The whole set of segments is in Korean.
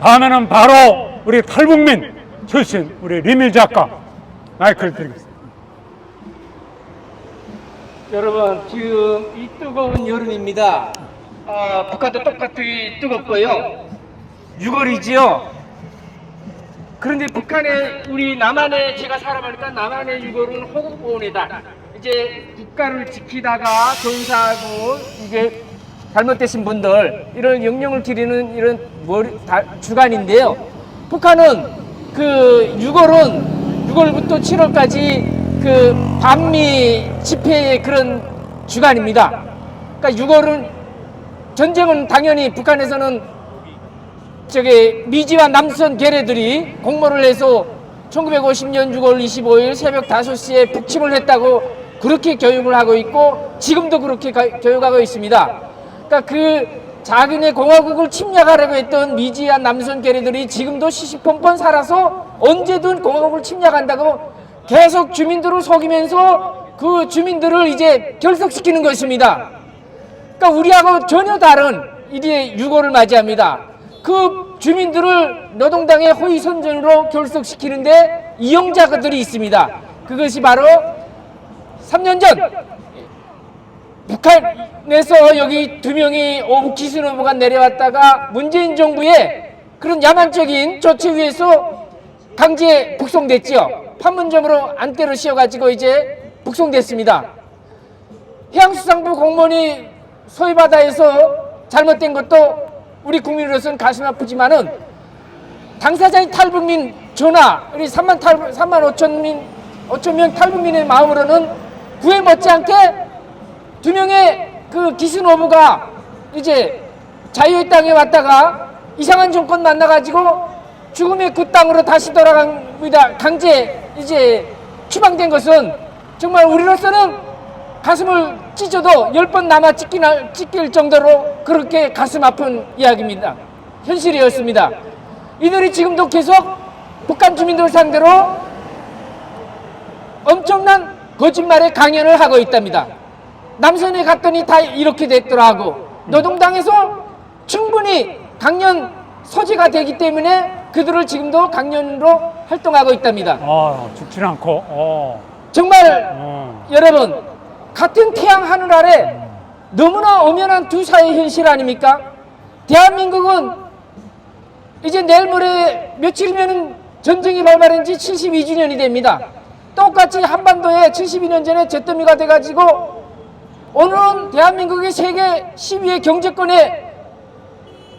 다음에는 바로 우리 탈북민 출신 우리 리밀 작가 마이크를 드리겠습니다. 여러분 지금 이 뜨거운 여름입니다. 아, 북한도 똑같이 뜨겁고요. 6월이지요. 그런데 북한에 우리 남한에 제가 살아보니까 남한의 6월은 호국보훈의 달. 이제 국가를 지키다가 전사하고 이게 잘못되신 분들 이런 영령을 드리는 이런 월- 달- 주간인데요. 북한은 그 6월은 6월부터 7월까지 그 반미 집회의 그런 주간입니다. 그러니까 6월은 전쟁은 당연히 북한에서는 저기 미지와 남선 계례들이 공모를 해서 1950년 6월 25일 새벽 5시에 북침을 했다고 그렇게 교육을 하고 있고 지금도 그렇게 가- 교육하고 있습니다. 그러니까 그 자기네 공화국을 침략하려고 했던 미지와 남선 계례들이 지금도 시시폰폰 살아서 언제든 공화국을 침략한다고 계속 주민들을 속이면서 그 주민들을 이제 결석시키는 것입니다. 그러니까 우리하고 전혀 다른 이제 6월을 맞이합니다. 그 주민들을 노동당의 호위 선전으로 결석시키는데 이용자들이 있습니다. 그것이 바로 3년 전 북한에서 여기 두 명이 기순 후보가 내려왔다가 문재인 정부의 그런 야만적인 조치에 의해서 강제 북송됐지요. 판문점으로 안대로 씌워가지고 이제 북송됐습니다. 해양수산부 공무원이 소위 바다에서 잘못된 것도 우리 국민으로서는 가슴 아프지만은 당사자인 탈북민 전화 우리 3만 탈 3만 5천 민 5천 명 탈북민의 마음으로는 구애 못지않게 두 명의 그 기순 어부가 이제 자유의 땅에 왔다가 이상한 정권 만나가지고 죽음의 그 땅으로 다시 돌아갑니다. 강제 이제 추방된 것은 정말 우리로서는 가슴을 찢어도 열 번 남아 찢긴, 찢길 정도로 그렇게 가슴 아픈 이야기입니다. 현실이었습니다. 이들이 지금도 계속 북한 주민들 상대로 엄청난 거짓말의 강연을 하고 있답니다. 남선에 갔더니 다 이렇게 됐더라고. 노동당에서 충분히 강연 소지가 되기 때문에 그들을 지금도 강연으로 활동하고 있답니다. 아, 죽지 않고. 어, 정말 어. 여러분 같은 태양 하늘 아래 너무나 엄연한 두 사회의 현실 아닙니까? 대한민국은 이제 내일 모레 며칠이면 전쟁이 발발한 지 72주년이 됩니다. 똑같이 한반도에 72년 전에 잿더미가 돼가지고 오늘은 대한민국이 세계 10위의 경제권에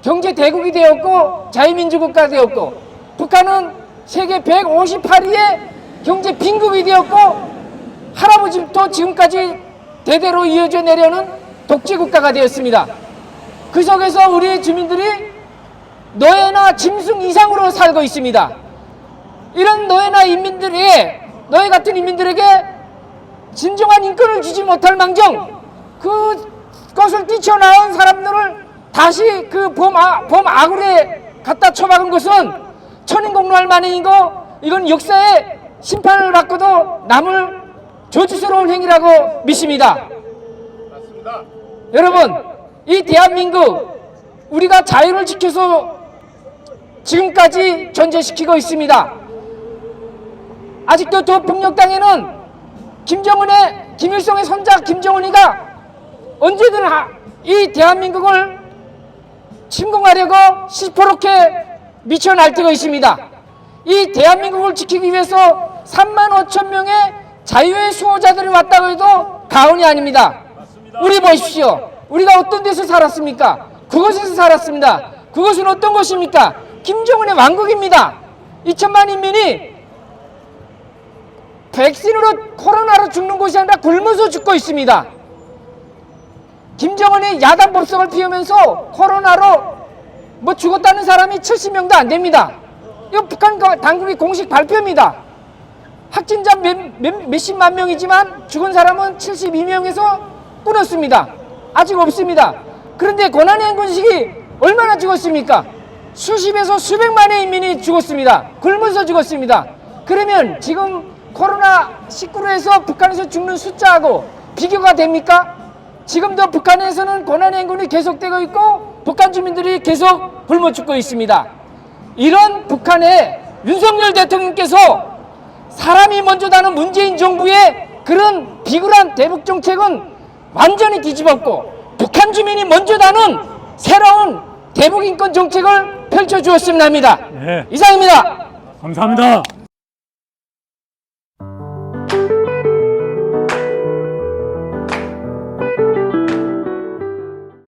경제 대국이 되었고 자유민주국가 되었고 북한은 세계 158위의 경제 빈국이 되었고 할아버지부터 지금까지 대대로 이어져 내려오는 독재국가가 되었습니다. 그 속에서 우리 주민들이 노예나 짐승 이상으로 살고 있습니다. 이런 노예나 인민들에게 노예 같은 인민들에게 진정한 인권을 주지 못할 망정 그것을 뛰쳐나온 사람들을 다시 그 범, 아, 범 아굴에 갖다 쳐박은 것은 천인공노할 만행이고 이건 역사의 심판을 받고도 남을 저주스러운 행위라고 믿습니다. 여러분, 이 대한민국 우리가 자유를 지켜서 지금까지 존재시키고 있습니다. 아직도 저 북녘땅에는 김정은의 김일성의 손자 김정은이가 언제든 하- 이 대한민국을 침공하려고 시퍼렇게 미쳐 날뛰고 있습니다. 이 대한민국을 지키기 위해서 3만 5천 명의 자유의 수호자들이 왔다고 해도 가언이 아닙니다. 우리 보십시오. 우리가 어떤 데서 살았습니까? 그곳에서 살았습니다. 그것은 어떤 것입니까? 김정은의 왕국입니다. 2천만 인민이 백신으로 코로나로 죽는 것이 아니라 굶어서 죽고 있습니다. 김정은이 야단 법석을 피우면서 코로나로 뭐 죽었다는 사람이 70명도 안 됩니다. 이거 북한 거- 당국의 공식 발표입니다. 확진자 몇, 몇, 몇십만 명이지만 죽은 사람은 72명에서 끊었습니다. 아직 없습니다. 그런데 고난의 행군식이 얼마나 죽었습니까? 수십에서 수백만의 인민이 죽었습니다. 굶어서 죽었습니다. 그러면 지금 코로나19로 해서 북한에서 죽는 숫자하고 비교가 됩니까? 지금도 북한에서는 고난의 행군이 계속되고 있고 북한 주민들이 계속 굶어 죽고 있습니다. 이런 북한의 윤석열 대통령께서 사람이 먼저다는 문재인 정부의 그런 비굴한 대북 정책은 완전히 뒤집었고 북한 주민이 먼저다는 새로운 대북 인권 정책을 펼쳐 주었으면 합니다. 네. 이상입니다. 감사합니다.